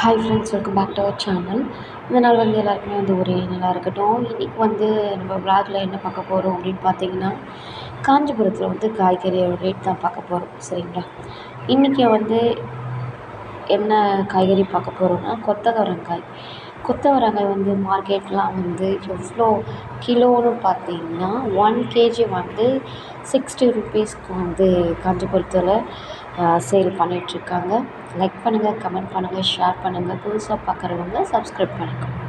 Hi friends welcome back to our channel இந்த நாள் வந்து எல்லாருக்குமே வந்து ஒரே நாளாக இருக்கட்டும். இன்றைக்கி வந்து நம்ம விளாகில் என்ன பார்க்க போகிறோம் அப்படின்னு பார்த்தீங்கன்னா காஞ்சிபுரத்தில் வந்து காய்கறியோட ரேட் தான் பார்க்க போகிறோம் சரிங்களா? இன்றைக்கி வந்து என்ன காய்கறி பார்க்க போகிறோம்னா கொத்தவரங்காய். கொத்தவரங்காய் வந்து மார்க்கெட்லாம் வந்து எவ்வளோ கிலோன்னு பார்த்தீங்கன்னா ஒன் கேஜி வந்து சிக்ஸ்டி ருபீஸ்க்கு வந்து காஞ்சிபுரத்தில் சேல் பண்ணிகிட்ருக்காங்க லைக் பண்ணுங்கள் கமெண்ட் பண்ணுங்கள் ஷேர் பண்ணுங்கள் புதுசாக பார்க்குறவங்க சப்ஸ்கிரைப் பண்ணிக்கோங்க.